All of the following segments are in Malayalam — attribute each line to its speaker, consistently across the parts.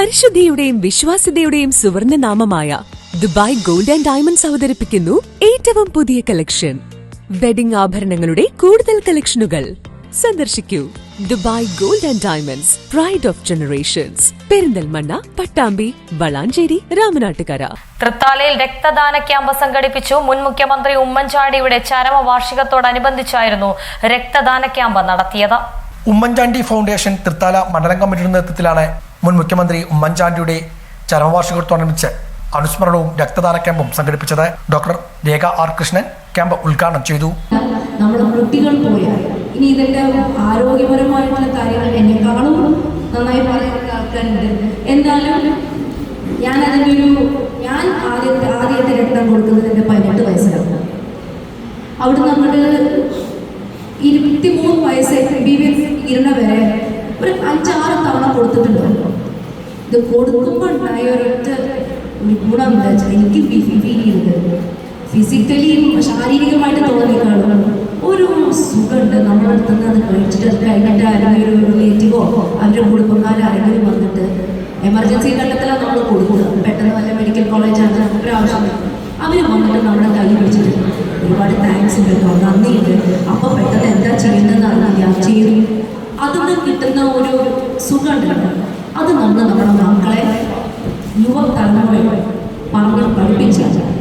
Speaker 1: പരിശുദ്ധിയുടെയും വിശ്വാസ്യതയുടെയും സുവർണ നാമമായ ദുബായ് ഗോൾഡ് ആൻഡ് ഡയമണ്ട്സ് അവതരിപ്പിക്കുന്നു ഏറ്റവും പുതിയ കളക്ഷൻ വെഡിംഗ് ആഭരണങ്ങളുടെ കൂടുതൽ കളക്ഷനുകൾ സന്ദർശിക്കൂ. Dubai gold and diamonds pride of generations Perinthalmanna Pattambi Valanchery Ramanattukara.
Speaker 2: തൃത്താലയിൽ രക്തദാന ക്യാമ്പ് സംഘടിപ്പിച്ചു മുൻ മുഖ്യമന്ത്രി ഉമ്മൻചാണ്ടിയുടെ ചരമവാർഷികത്തോടനുബന്ധിച്ചായിരുന്നു രക്തദാന ക്യാമ്പ് നടത്തിയത്.
Speaker 3: ഉമ്മൻചാണ്ടി ഫൗണ്ടേഷൻ തൃത്താല മണ്ഡലം കമ്മിറ്റിയുടെ നേതൃത്വത്തിലാണ് മുൻ മുഖ്യമന്ത്രി ഉമ്മൻചാണ്ടിയുടെ ചരമവാർഷികത്തോടനുബന്ധിച്ച് അനുസ്മരണവും രക്തദാന ക്യാമ്പും സംഘടിപ്പിച്ചത് doctor Rekha R Krishnan camp ഉദ്ഘാടനം ചെയ്തു.
Speaker 4: നമ്മുടെ കുട്ടികൾ പോയാൽ ഇനി ഇതിന്റെ ആരോഗ്യപരമായിട്ടുള്ള കാര്യങ്ങൾ എന്നെക്കാളും നന്നായി പറയുന്ന ആൾക്കാരുണ്ട്. എന്നാലും ഞാൻ അതിന്റെ ഒരു ഞാൻ ആദ്യത്തെ ആദ്യത്തെ രക്തം കൊടുക്കുന്നത് എന്റെ പതിനെട്ട് വയസ്സിലാണ്. അവിടുന്ന് അങ്ങോട്ട് ഇരുപത്തിമൂന്ന് വയസ്സ് ബി ബി ഇരുന്ന വരെ ഇത് കൊടുക്കുമ്പോൾ ഉണ്ടായ ഒരൊറ്റ ഒരു ഗുണം എന്താ വെച്ചാൽ എനിക്ക് ഫീൽ ചെയ്യുന്നത്. ഫിസിക്കലിയും ശാരീരികമായിട്ട് തോന്നിയേക്കാളും ഒരു സുഖമുണ്ട്. നമ്മുടെ നിന്ന് അത് കഴിച്ചിട്ട് അത് കഴിഞ്ഞിട്ട് ആരെങ്കിലും ഒരു റിലേറ്റീവോ അവരുടെ കുടുംബക്കാരോ ആരെങ്കിലും വന്നിട്ട് എമർജൻസി ഘട്ടത്തിലാണ് നമ്മൾ കൊടുക്കുക. പെട്ടെന്ന് വല്ല മെഡിക്കൽ കോളേജാണ് ഒരു ആവശ്യം അവർ വന്നിട്ട് നമ്മുടെ കൈ പിടിച്ചിട്ട് ഒരുപാട് താങ്ക്സ് ഉണ്ട് കേട്ടോ. നന്ദിയുണ്ട്. അപ്പോൾ പെട്ടെന്ന് എന്താ ചെയ്യേണ്ടതെന്ന് അറിയില്ല. ചെയ്യും അതിൽ കിട്ടുന്ന ഒരു സുഖമുണ്ടല്ലോ അത് നമ്മൾ നമ്മുടെ മക്കളെ യുവ തലമുറയെ പറഞ്ഞ് പഠിപ്പിച്ച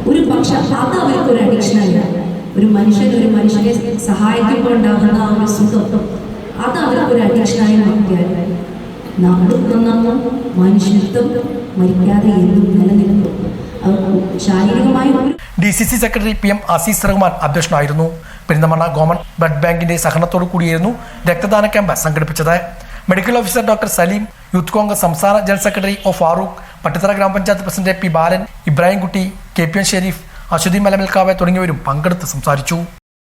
Speaker 4: ഒരു പക്ഷെ അത് അവർക്ക് ഒരു അഡിക്ഷനല്ല ഒരു മനുഷ്യൻ ഒരു മനുഷ്യനെ സഹായിക്കുമ്പോൾ ഉണ്ടാകുന്ന ആ ഒരു സുഖം അത് അവർക്ക് ഒരു അഡിക്ഷനായി മാറ്റിയാൽ നാടും നന്നാവും മനുഷ്യത്വം മരിക്കാതെ എന്നും നിലനിൽക്കും.
Speaker 3: D C C secretary P M Azeez Rahman അധ്യക്ഷനായിരുന്നു. പെരിന്തമണ്ണ ഗവൺമെന്റ് ബ്ലഡ് ബാങ്കിന്റെ സഹകരണത്തോടു കൂടിയായിരുന്നു രക്തദാന ക്യാമ്പ് സംഘടിപ്പിച്ചത്. Medical officer doctor Saleem Youth Congress സംസ്ഥാന general secretary O Farooq Pattithara ഗ്രാമപഞ്ചായത്ത് president P Balan Ibrahimkutty K P N Shereef Aswathi Malamalkkavu തുടങ്ങിയവരും പങ്കെടുത്ത് സംസാരിച്ചു.